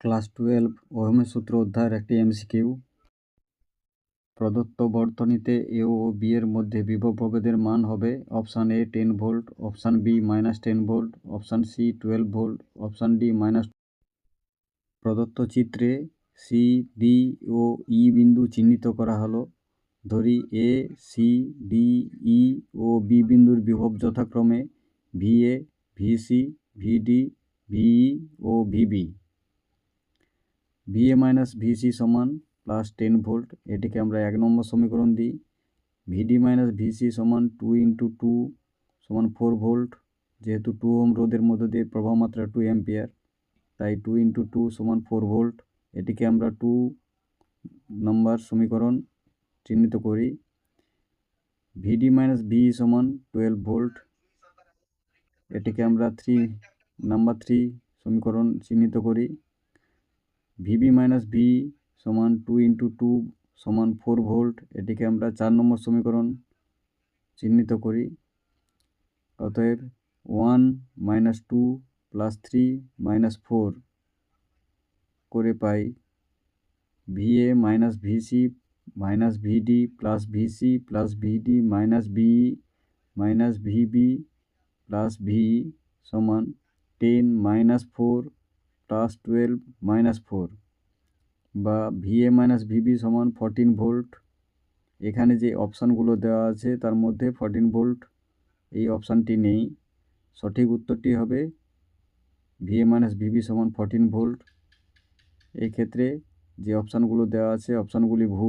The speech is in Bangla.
ক্লাস টুয়েলভ ওহমের সূত্র অধ্যায়ের একটি এমসিকিউ। প্রদত্ত বর্তনীতে এ ও বি এর মধ্যে বিভব প্রভেদের মান হবে option A ten volt, option B minus ten volt, option C twelve volt, option D minus প্রদত্ত চিত্রে সি ডি ও ই বিন্দু চিহ্নিত করা হলো। ধরি A C D E O B বিন্দুর বিভব যথাক্রমে V A V C V D V E O V B V A minus V C সমান প্লাস টেন ভোল্ট এটিকে আমরা এক নম্বর সমীকরণ দিই। V D minus V C সমান টু ইন্টু টু সমান ফোর ভোল্ট যেহেতু টু ওম রোধের মধ্য দিয়ে প্রবাহ মাত্রা টু অ্যাম্পিয়ার তাই টু ইন্টু টু সমান ফোর ভোল্ট এটিকে আমরা টু নম্বর সমীকরণ চিহ্নিত করি। ভিডি মাইনাস ভি সমান টুয়েলভ ভোল্ট এটিকে আমরা থ্রি নাম্বার থ্রি সমীকরণ চিহ্নিত করি। ভিবি মাইনাস ভি সমান টু ইন্টু টু সমান ফোর ভোল্ট এটিকে আমরা চার নম্বর সমীকরণ চিহ্নিত করি। অতএব one minus two plus three minus four করে পাই V A minus V C minus V D plus V C plus V D minus V E minus V B plus V E সমান ten minus four plus twelve minus four বা V A minus V B সমান ফরটিন ভোল্ট এখানে যে অপশানগুলো দেওয়া আছে, তার মধ্যে ফরটিন ভোল্ট এই অপশানটি নেই। সঠিক উত্তরটি হবে V A minus V B সমান ফরটিন ভোল্ট এক্ষেত্রে ক্ষেত্রে যে অপশানগুলো দেওয়া আছে, অপশানগুলি ভুল।